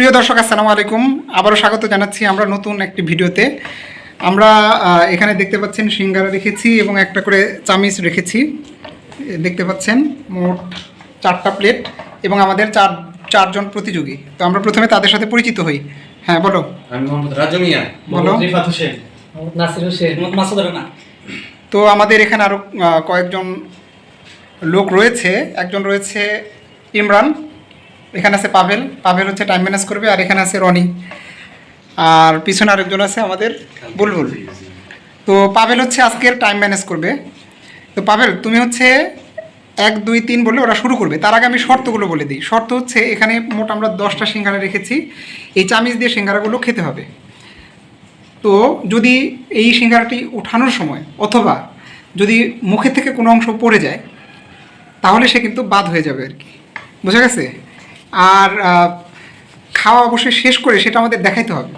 প্রিয় দর্শক আসসালামু আলাইকুম। আবারও স্বাগত জানাচ্ছি আমরা নতুন একটি ভিডিওতে। আমরা এখানে দেখতে পাচ্ছেন সিঙ্গারা রেখেছি এবং একটা করে চামিচ রেখেছি। দেখতে পাচ্ছেন মোট চারটা প্লেট এবং আমাদের চার চারজন প্রতিযোগী। তো আমরা প্রথমে তাদের সাথে পরিচিত হই। হ্যাঁ বলো। আমি মোহাম্মদ রাজু মিয়া বলো। রিফাত হোসেন। মোহাম্মদ নাসির হোসেন মোহাম্মদ মাসুদ রানা। তো আমাদের এখানে আরও কয়েকজন লোক রয়েছে। একজন রয়েছে ইমরান। এখানে আছে পাভেল। পাভেল হচ্ছে টাইম ম্যানেজ করবে, আর এখানে আছে রনি। আর পিছনে আরেকজন আছে আমাদের বুলবুল। তো পাভেল হচ্ছে আজকের টাইম ম্যানেজ করবে। তো পাভেল, তুমি হচ্ছে এক, দুই, তিন বলে ওরা শুরু করবে। তার আগে আমি শর্তগুলো বলে দিই। শর্ত হচ্ছে, এখানে মোট আমরা দশটা সিঙ্গারা রেখেছি। এই চামিচ দিয়ে সিঙ্গারাগুলো খেতে হবে। তো যদি এই সিঙ্গারাটি উঠানোর সময় অথবা যদি মুখে থেকে কোনো অংশ পড়ে যায়, তাহলে সে কিন্তু বাদ হয়ে যাবে আর কি। বোঝা গেছে? আর খাওয়া অবশ্যই শেষ করে সেটা আমাদের দেখাইতে হবে।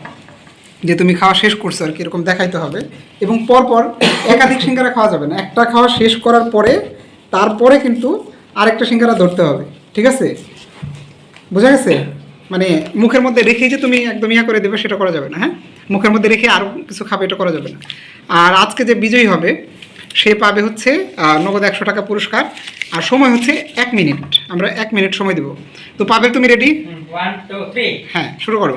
যে তুমি খাওয়া শেষ করছ আর কি, এরকম দেখাইতে হবে। এবং পরপর একাধিক সিঙ্গারা খাওয়া যাবে না। একটা খাওয়া শেষ করার পরে, তারপরে কিন্তু আরেকটা সিঙ্গারা ধরতে হবে। ঠিক আছে? বোঝা গেছে? মানে মুখের মধ্যে রেখে যে তুমি একদম ইয়া করে দেবে, সেটা করা যাবে না হ্যাঁ? মুখের মধ্যে রেখে আরও কিছু খাবে, এটা করা যাবে না। আর আজকে যে বিজয়ী হবে, সে পাবে হচ্ছে নগদ একশো টাকা পুরস্কার। আর সময় হচ্ছে এক মিনিট। আমরা এক মিনিট সময় দেবো তো পাবে তুমি রেডি হ্যাঁ শুরু করো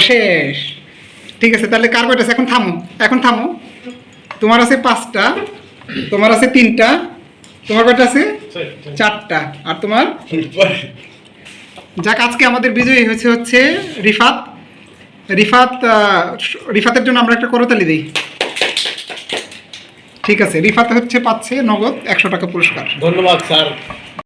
শেষ ঠিক আছে তাহলে কার কয়টা আছে? এখন থামো এখন থামো। তোমার আছে পাঁচটা তোমার আছে তিনটা তোমার কয়টা আছে? চারটা। আর তোমার? যাক আজকে আমাদের বিজয়ী হয়েছে হচ্ছে রিফাত। রিফাত রিফাতের জন্য আমরা একটা করতালি দিই। ঠিক আছে রিফাত হচ্ছে পাচ্ছে নগদ একশো টাকা পুরস্কার। ধন্যবাদ স্যার।